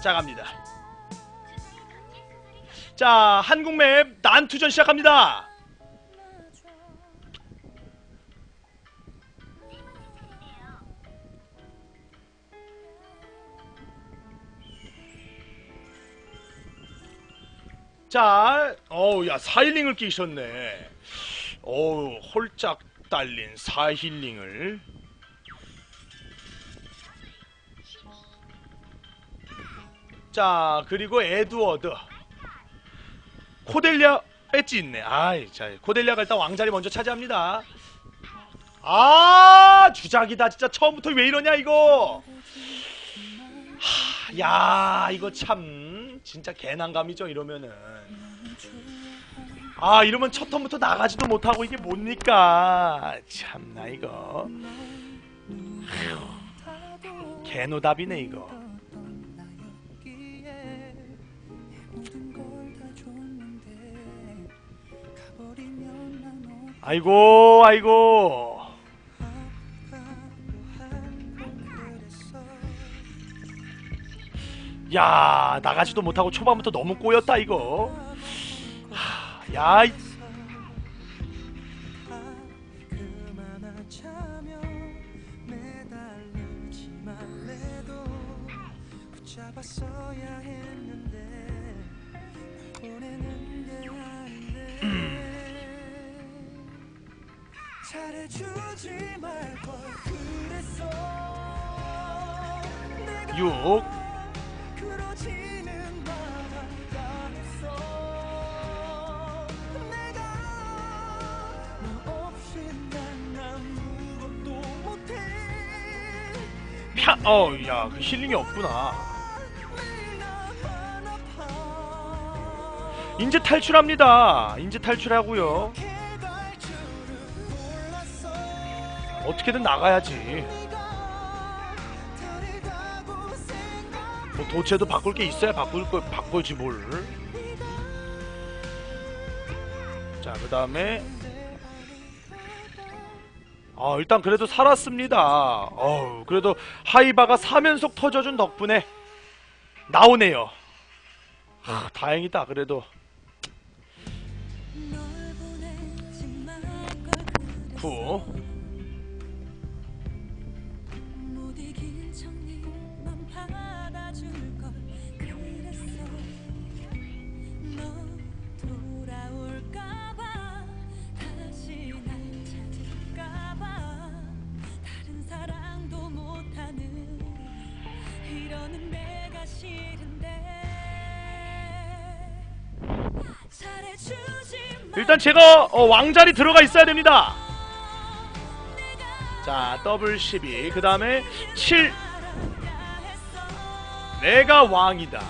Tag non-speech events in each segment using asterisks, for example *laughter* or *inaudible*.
자 갑니다. 자 한국 맵 난투전 시작합니다. 자, 어우, 야, 4힐링을 끼셨네. 어우, 홀짝 달린 4힐링을. 자, 그리고 에드워드. 코델리아 배지 있네. 아이, 자, 코델리아가 일단 왕자리 먼저 차지합니다. 아, 주작이다. 진짜 처음부터 왜 이러냐, 이거. 하, 야, 이거 참, 진짜 개난감이죠, 이러면은. 아, 이러면 첫 턴부터 나가지도 못하고 이게 뭡니까? 참나, 이거. 개노답이네, 이거. 아이고, 아이고. 야, 나가지도 못하고 초반부터 너무 꼬였다, 이거. 하, 야, 붙잡았어야 했 6. 그러지는 말아야 했어 내가 너 없이 난 아무것도 못해 펴, 어, 야, 그 힐링이 없구나. 이제 탈출합니다. 이제 탈출하고요. 어떻게든 나가야지. 뭐 도체도 바꿀 게 있어야 바꿀 거 바꾸지 뭘. 자, 그 다음에 아, 일단 그래도 살았습니다. 어우, 그래도 하이바가 사면속 터져준 덕분에 나오네요. 아, 다행이다. 그래도 널 일단 제가 어, 왕자리 들어가 있어야 됩니다. 자, 더블 12. 그 다음에 7. 내가 왕이다.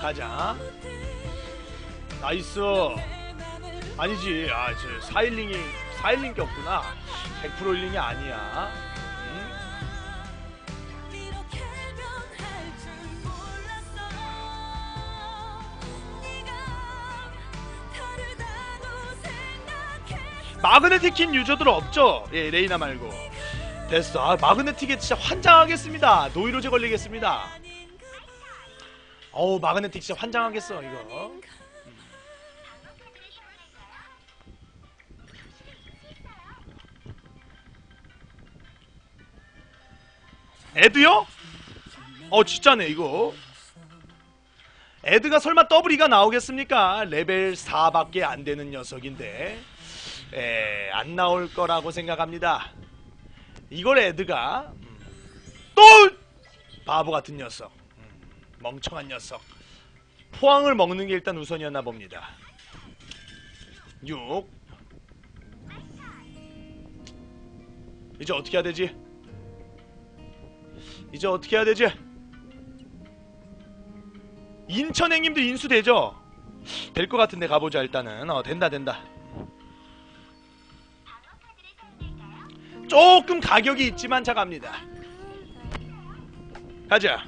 가자. 나이스. 아니지. 아, 저 4일링이 4일링 꼈구나. 100% 힐링이 아니야. 마그네틱 킨 유저들 없죠? 예, 레이나 말고. 됐어. 아, 마그네틱에 진짜 환장하겠습니다. 노이로제 걸리겠습니다. 어우, 마그네틱 진짜 환장하겠어, 이거. 에드요? 어, 진짜네, 이거. 에드가 설마 더블이가 나오겠습니까? 레벨 4밖에 안 되는 녀석인데. 에, 안 나올 거라고 생각합니다. 이걸 에드가 음, 또 바보 같은 녀석, 음, 멍청한 녀석. 포항을 먹는 게 일단 우선이었나 봅니다. 6 이제 어떻게 해야 되지? 이제 어떻게 해야 되지? 인천행님도 인수되죠? 될 것 같은데 가보자 일단은 어 된다 된다 조금 가격이 있지만 자 갑니다. 가자.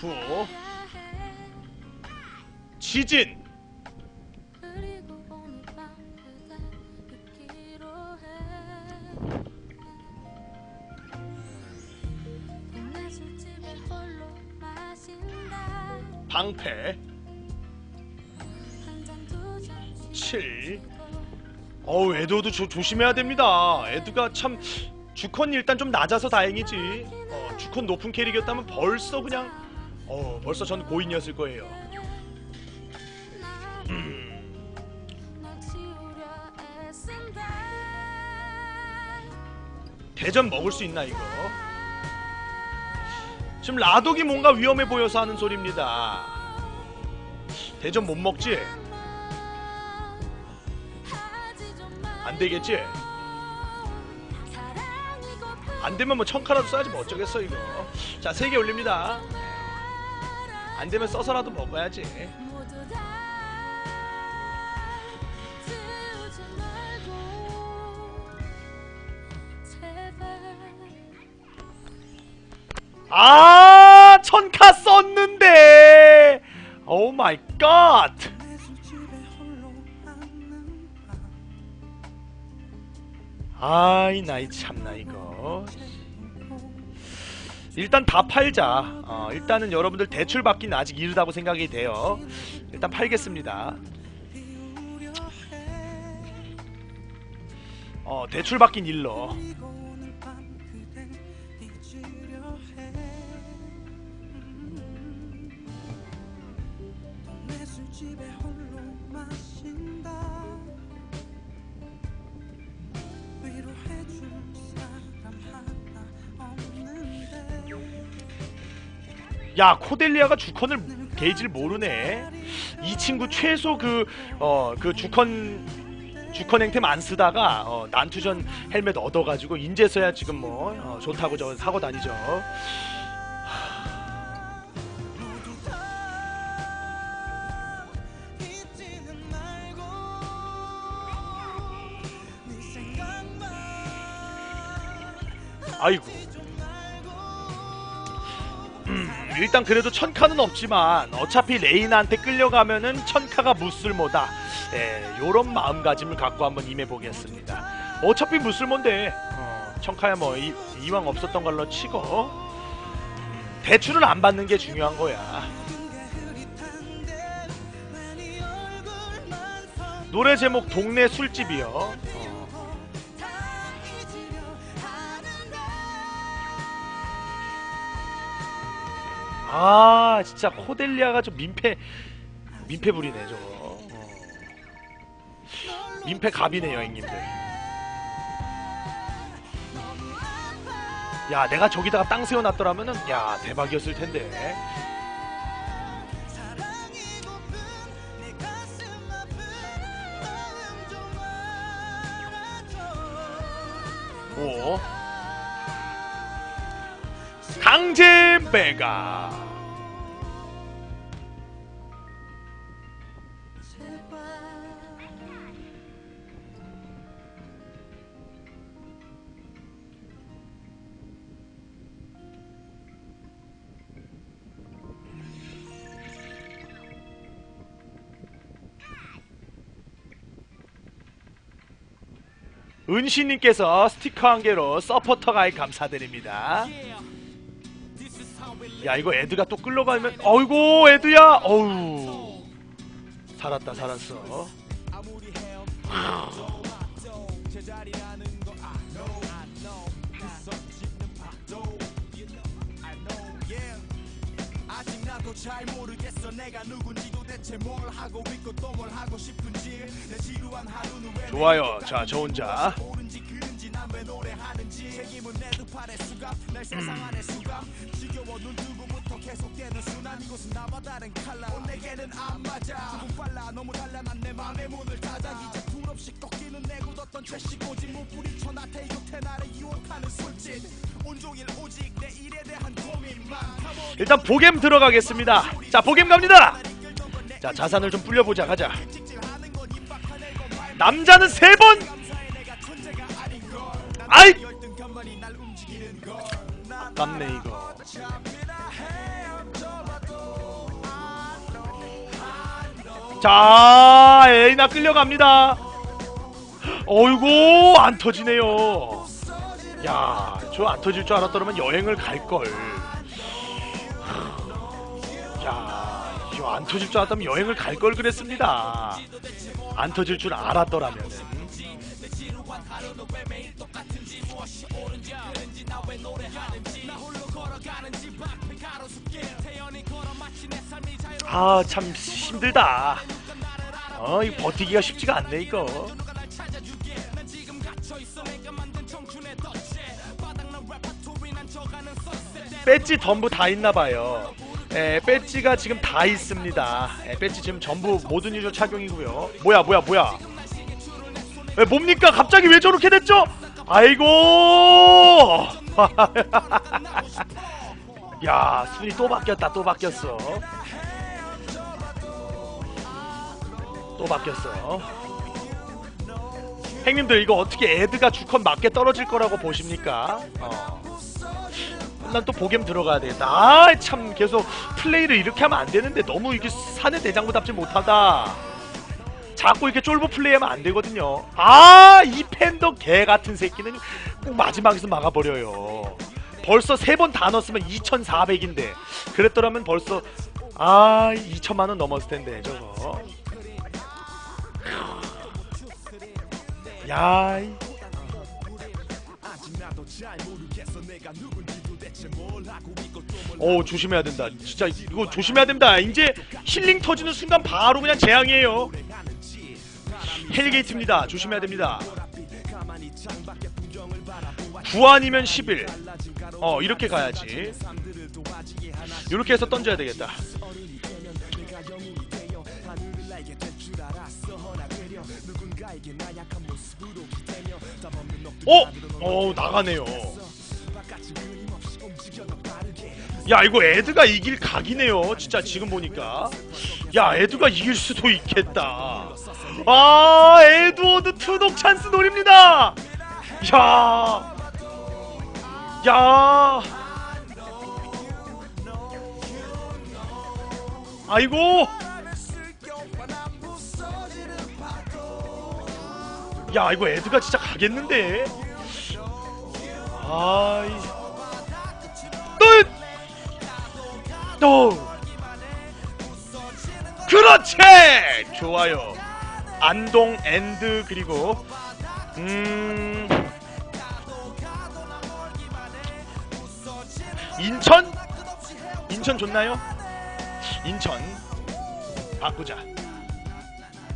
구. 지진 방패. 한잔두잔 7 어우 에드워드 조, 조심해야 됩니다. 에드가 참 주컨이 일단 좀 낮아서 다행이지. 어, 주컨 높은 캐릭이었다면 벌써 그냥 어 벌써 전 고인이었을 거예요. 애쓴다 대전 먹을 수 있나 이거 지금 라독이 뭔가 위험해 보여서 하는 소리입니다 대전 못 먹지? 안 되겠지? 안 되면 뭐 청카라도 써야지 뭐 어쩌겠어 이거 자 세 개 올립니다 안 되면 써서라도 먹어야지 아 천카 썼는데. 오 마이 갓 아이 나이 참나 이거. 일단 다 팔자. 어, 일단은 여러분들 대출 받기는 아직 이르다고 생각이 돼요. 일단 팔겠습니다. 어 대출 받긴 일러 집에 홀로 마신다. 위로해줄 사람 하나 없는데. 야 코델리아가 주컨을 게이지를 모르네. 이 친구 최소 그 어 그 주컨 주컨 행템 안 쓰다가 어, 난투전 헬멧 얻어가지고 인제서야 지금 뭐 어, 좋다고 저 사고 다니죠 아이고 음, 일단 그래도 천카는 없지만 어차피 레이나한테 끌려가면은 천카가 무쓸모다. 예, 요런 마음가짐을 갖고 한번 임해보겠습니다. 어차피 무쓸모인데 어, 천카야 뭐 이, 이왕 없었던 걸로 치고 음, 대출을 안 받는 게 중요한 거야. 노래 제목 동네 술집이요. 아 진짜 코델리아가 좀 민폐 민폐 부리네 저거. 어. 민폐 갑이네요 형님들. 야 내가 저기다가 땅 세워놨더라면은 야 대박이었을 텐데. 오. 강제배가 은신님께서 스티커 한 개로 서포터 가입 감사드립니다. 야 이거 에드가 또 끌러가면 어이구 에드야 어우 살았다 살았어. 잘 모르겠어 내가 누군지 도 대체 뭘 하고 있고 또 뭘 하고 싶은지. 내 지루한 하루는 왜 좋아요. 자 저 혼자. 옳은지 그른지 난왜 노래하는지. 책임은 내 두 팔의 수갑 날 세상 안의 수갑 지겨워 눈 뜨고부터 계속되는 순환 이곳은 나와 다른 칼라 어, 내게는 안 맞아. 조금 빨라. 너무 단란한 내 맘의 문을 닫아. 이제 풀없이 꺾이는 내 굳었던 채식 고집 무뿌리쳐 나태 곁에 나를 유혹하는 술짓. 온종일 오직 내 일에 대한 고민만. 일단 보겜 들어가겠습니다. 자 보겜 갑니다. 자 자산을 좀 불려보자 가자. 남자는 세 번. 아이. 아깝네 이거. 자, 에이나 끌려갑니다. 어이구, 안 터지네요. 야, 저 안 터질 줄 알았더라면 여행을 갈 걸. 이거 안 터질 줄 알았다면 여행을 갈 걸 그랬습니다. 안 터질 줄 알았더라면은. 아, 참 힘들다. 어, 이 버티기가 쉽지가 않네 이거. 배지 전부 다 있나 봐요. 예, 배지가 지금 다 있습니다. 예, 배지 지금 전부 모든 유저 착용이고요. 뭐야, 뭐야, 뭐야? 예, 뭡니까? 갑자기 왜 저렇게 됐죠? 아이고! *laughs* 야, 순위 또 바뀌었다, 또 바뀌었어. 또 바뀌었어. 행님들 이거 어떻게 애드가 주컨 맞게 떨어질 거라고 보십니까? 어. 난 또 보겜 들어가야 되겠다. 아, 참 계속 플레이를 이렇게 하면 안 되는데 너무 이게 산의 대장부답지 못하다. 자꾸 이렇게 쫄보 플레이하면 안 되거든요. 아, 이 팬더 개 같은 새끼는 꼭 마지막에서 막아버려요. 벌써 세 번 다 넣었으면 2,400인데 그랬더라면 벌써 아 2천만 원 넘었을 텐데 저거. 야. 이- 어 조심해야 된다. 진짜 이거 조심해야 됩니다. 이제 힐링 터지는 순간 바로 그냥 재앙이에요. 헬게이트입니다. 조심해야 됩니다. 9 아니면 11. 어 이렇게 가야지. 이렇게 해서 던져야 되겠다. 어? 어 나가네요. 야 이거 에드가 이길 각이네요. 진짜 지금 보니까. 야 에드가 이길 수도 있겠다. 아 에드워드 투독 찬스 노립니다. 야. 야. 아이고. 야 이거 에드가 진짜 가겠는데. 아이. 또. 그렇지. 좋아요. 안동 엔드 그리고 음. 인천? 인천 좋나요? 인천 바꾸자.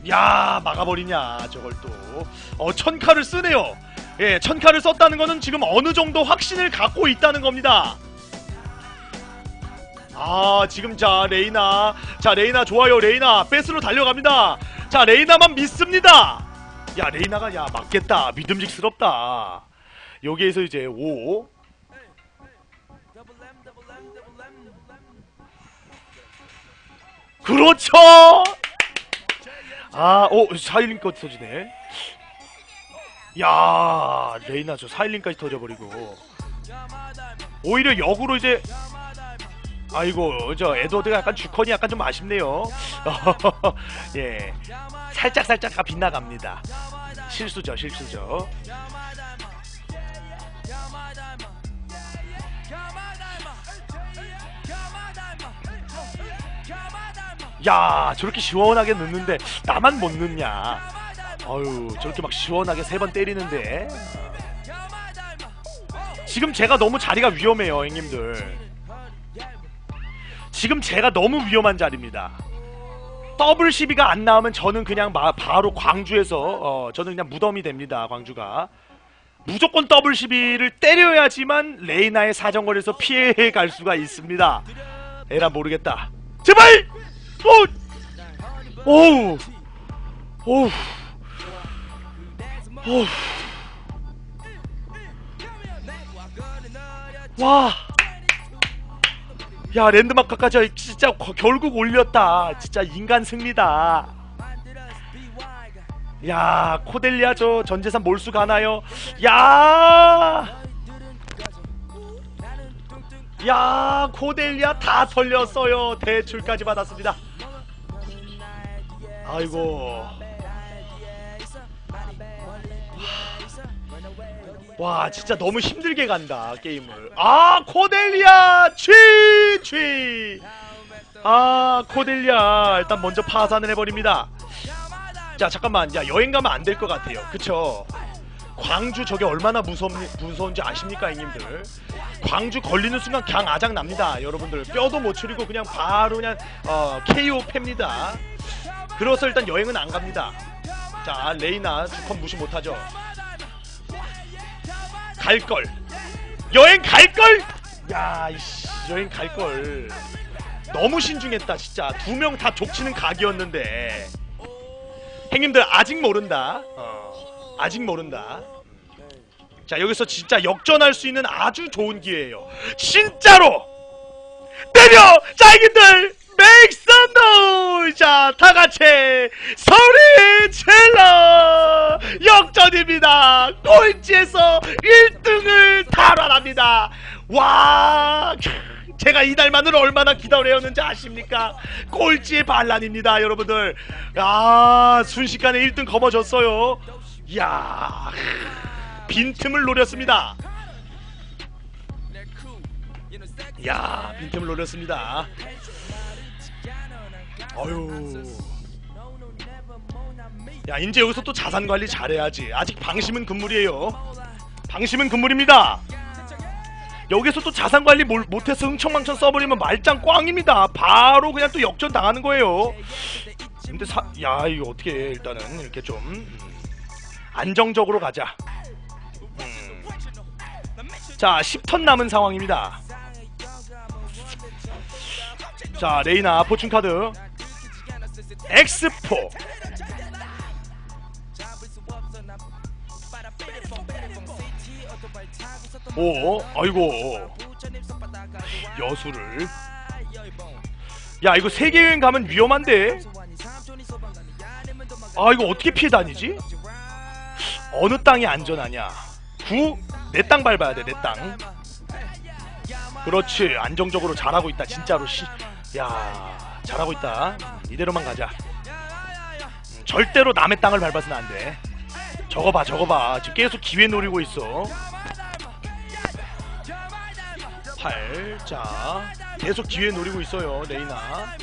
야 막아버리냐 저걸 또. 어 천카를 쓰네요. 예, 천카를 썼다는 거는 지금 어느 정도 확신을 갖고 있다는 겁니다. 아 지금 자 레이나 자 레이나 좋아요 레이나 베스로 달려갑니다. 자 레이나만 믿습니다. 야 레이나가 야 맞겠다 믿음직스럽다. 여기에서 이제 5 그렇죠. 아, 오, 4일링까지 터지네. 야, 레이나 저 4일링까지 터져버리고. 오히려 역으로 이제, 아이고, 저 에드워드가 약간 주컨이 약간 좀 아쉽네요. *laughs* 예, 살짝 살짝 다 빗나갑니다. 실수죠, 실수죠. 야, 저렇게 시원하게 넣는데 나만 못 넣냐? 어유, 저렇게 막 시원하게 세 번 때리는데. 지금 제가 너무 자리가 위험해요, 형님들. 지금 제가 너무 위험한 자리입니다. 더블 시비가 안 나오면 저는 그냥 마- 바로 광주에서 어, 저는 그냥 무덤이 됩니다. 광주가 무조건 더블 시비를 때려야지만 레이나의 사정거리에서 피해 갈 수가 있습니다. 에라 모르겠다. 제발! 오! 오우! 오우! 오우! 와! 야 랜드마크까지 진짜 거- 결국 올렸다. 진짜 인간 승리다. 야 코델리아 저 전재산 몰수 가나요? 야! 야 코델리아 다 털렸어요. 대출까지 받았습니다. 아이고. 와 진짜 너무 힘들게 간다 게임을. 아 코델리아! 취취 아 코델리아 일단 먼저 파산을 해버립니다. 자 잠깐만. 야 여행 가면 안 될 것 같아요. 그쵸? 광주 저게 얼마나 무섭, 무서운지 아십니까 형님들? 광주 걸리는 순간 그냥 아작 납니다 여러분들. 뼈도 못 추리고 그냥 바로 그냥 어, KO 팹니다. 그래서 일단 여행은 안 갑니다. 자 레이나 두컨 무시 못하죠 갈 걸. 여행 갈 걸? 야 이씨 여행 갈 걸. 너무 신중했다 진짜. 두 명 다 족치는 각이었는데. 행님들 아직 모른다. 어, 아직 모른다. 자 여기서 진짜 역전할 수 있는 아주 좋은 기회예요. 진짜로! 때려! 자 형님들! Make some noise! 자 다 같이 소리 질러 역전입니다. 꼴찌에서 1등을 달아납니다. 와 제가 이날만을 얼마나 기다려였는지 아십니까? 꼴찌의 반란입니다 여러분들. 야 순식간에 1등 거머졌어요. 이야 빈틈을 노렸습니다. 야 빈틈을 노렸습니다. 어휴 야 이제 여기서 또 자산 관리 잘해야지. 아직 방심은 금물이에요. 방심은 금물입니다. 여기서 또 자산 관리 뭘- 못해서 흥청망청 써버리면 말짱 꽝입니다. 바로 그냥 또 역전 당하는 거예요. 근데 사, 야 이거 어떻게 해 일단은. 이렇게 좀 음, 안정적으로 가자. 음. 자 10턴 남은 상황입니다. 자 레이나 포춘카드. X4 오 아이고. 여수를. 야 이거 세계여행 가면 위험한데? 아 이거 어떻게 피해 다니지? 어느 땅이 안전하냐? 9? 내땅 밟아야 돼 내 땅. 그렇지 안정적으로 잘하고 있다 진짜로 씨. 야 잘하고 있다. 음, 이대로만 가자. 음, 절대로 남의 땅을 밟아서는 안 돼. 저거 봐 저거 봐. 지금 계속 기회 노리고 있어 8. 자 계속 기회 노리고 있어요 레이나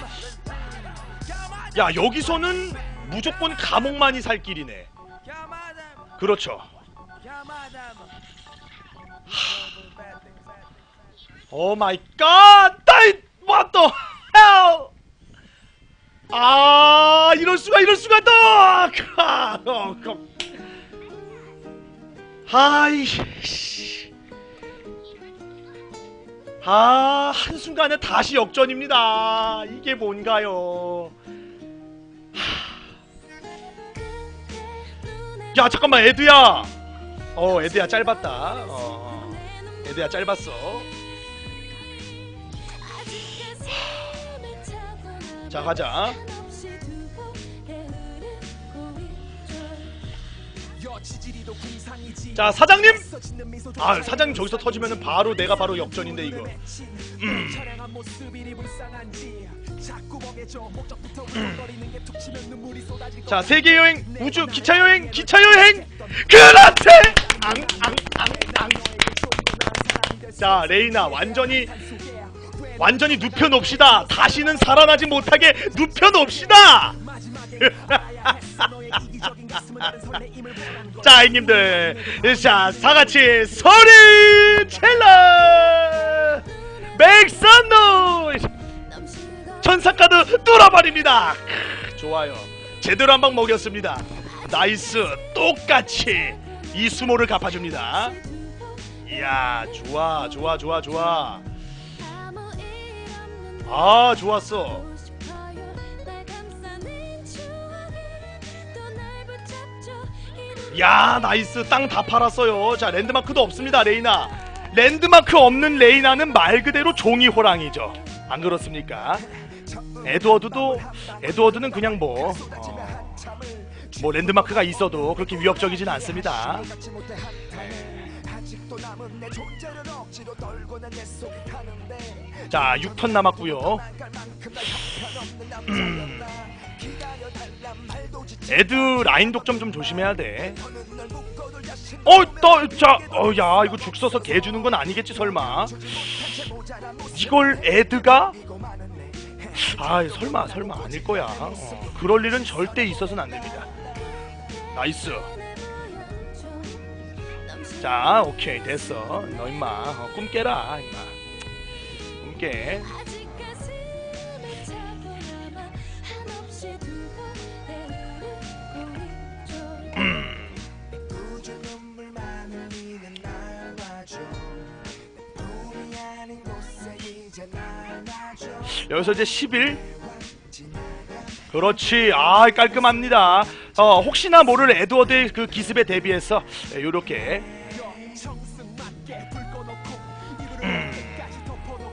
야 여기서는 무조건 감옥만이 살 길이네 그렇죠 오 마이 갓! 다이 what! 아 이럴 수가 이럴 수가 또! 아, 아이 씨. 아 한순간에 다시 역전입니다. 이게 뭔가요? 하. 야 잠깐만 에드야. 어 에드야 짧았다. 어, 어. 에드야 짧았어. 자 가자. 자 사장님. 아 사장님 저기서 터지면은 바로 내가 바로 역전인데 이거. 음. 자 세계 여행, 우주 기차 여행, 기차 여행. 그렇지. 자 레이나 완전히 완전히 눕혀놓읍시다. 다시는 살아나지 못하게 눕혀놓읍시다. *laughs* 자, 형님들, 자, 다같이 소리 질러! Make some noise! 천사 카드 뚫어버립니다. 크, 좋아요. 제대로 한 방 먹였습니다. 나이스. 똑같이 이 수모를 갚아줍니다. 이야, 좋아, 좋아, 좋아, 좋아. 아, 좋았어. 야 나이스. 땅 다 팔았어요. 자 랜드마크도 없습니다 레이나. 랜드마크 없는 레이나는 말 그대로 종이 호랑이죠. 안 그렇습니까? 에드워드도 에드워드는 그냥 뭐 어, 뭐 랜드마크가 있어도 그렇게 위협적이진 않습니다. 자 6턴 남았고요 에드 라인 독점 좀 조심해야 돼. 어, 또, 자, 어, 야, 이거 죽 써서 개 주는 건 아니겠지, 설마. 이걸 에드가? 아, 설마, 설마 아닐 거야. 어, 그럴 일은 절대 있어서는 안 됩니다. 나이스. 자, 오케이, 됐어. 너 임마, 어, 꿈 깨라, 임마. 꿈 깨. 여기서 이제 10일. 그렇지. 아, 깔끔합니다. 어, 혹시나 모를 에드워드의 그 기습에 대비해서 예, 요렇게.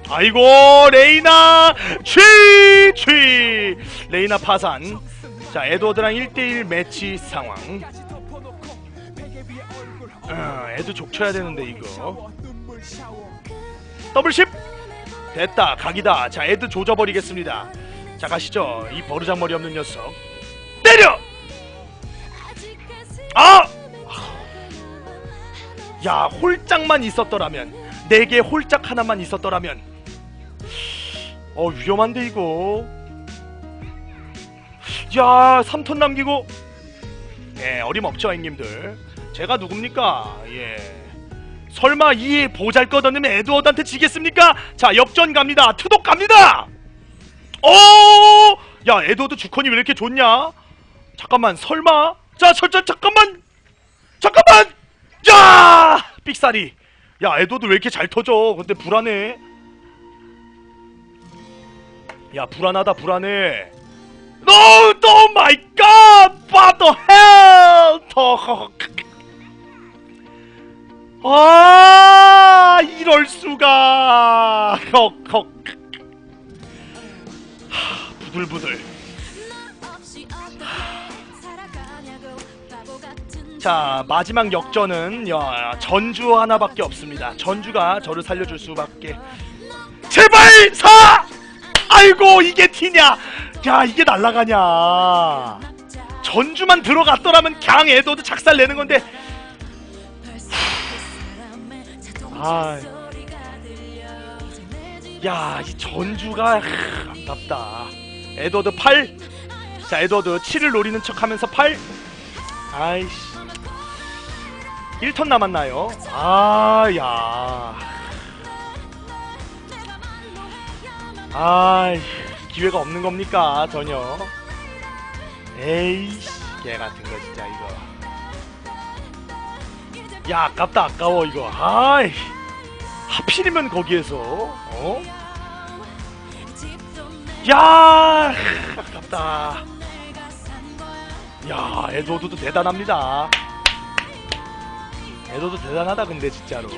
아이고, 레이나 취! 취! 레이나 파산. 자, 에드워드랑 1대1 매치 상황. 어, 에드 족쳐야 되는데 이거. 더블 10! 됐다 각이다. 자 애드 조져버리겠습니다. 자 가시죠. 이 버르장머리 없는 녀석. 때려! 아! 야 홀짝만 있었더라면 내게 홀짝 하나만 있었더라면. 어 위험한데 이거. 야 3턴 남기고. 예 어림없죠 형님들. 제가 누굽니까? 예 설마 이 보잘것없는 에드워드한테 지겠습니까? 자 역전 갑니다. 투독 갑니다! 어! 야 에드워드 주컨이 왜 이렇게 좋냐? 잠깐만 설마? 자 설전 잠깐만! 잠깐만! 야! 삑사리! 야 에드워드 왜 이렇게 잘 터져? 근데 불안해. 야 불안하다 불안해. No, oh my God! What? 더아 이럴 수가. 헉헉. 하, 부들부들. 자 마지막 역전은 야, 전주 하나밖에 없습니다. 전주가 저를 살려줄 수밖에. 제발 사! 아이고 이게 티냐? 야 이게 날라가냐? 전주만 들어갔더라면 강 에도도 작살 내는 건데 아. 야, 이 전주가 하, 아깝다. 에드워드 8. 자, 에드워드 7을 노리는 척 하면서 8. 아이씨. 1턴 남았나요? 아, 야. 아이, 기회가 없는 겁니까? 전혀. 에이씨, 개 같은 거 진짜 이거. 야, 아깝다, 아까워 이거. 아이. 하필이면 거기에서, 어? 야 아깝다 야 에드워드도 대단합니다 에드워드 대단하다 근데 진짜로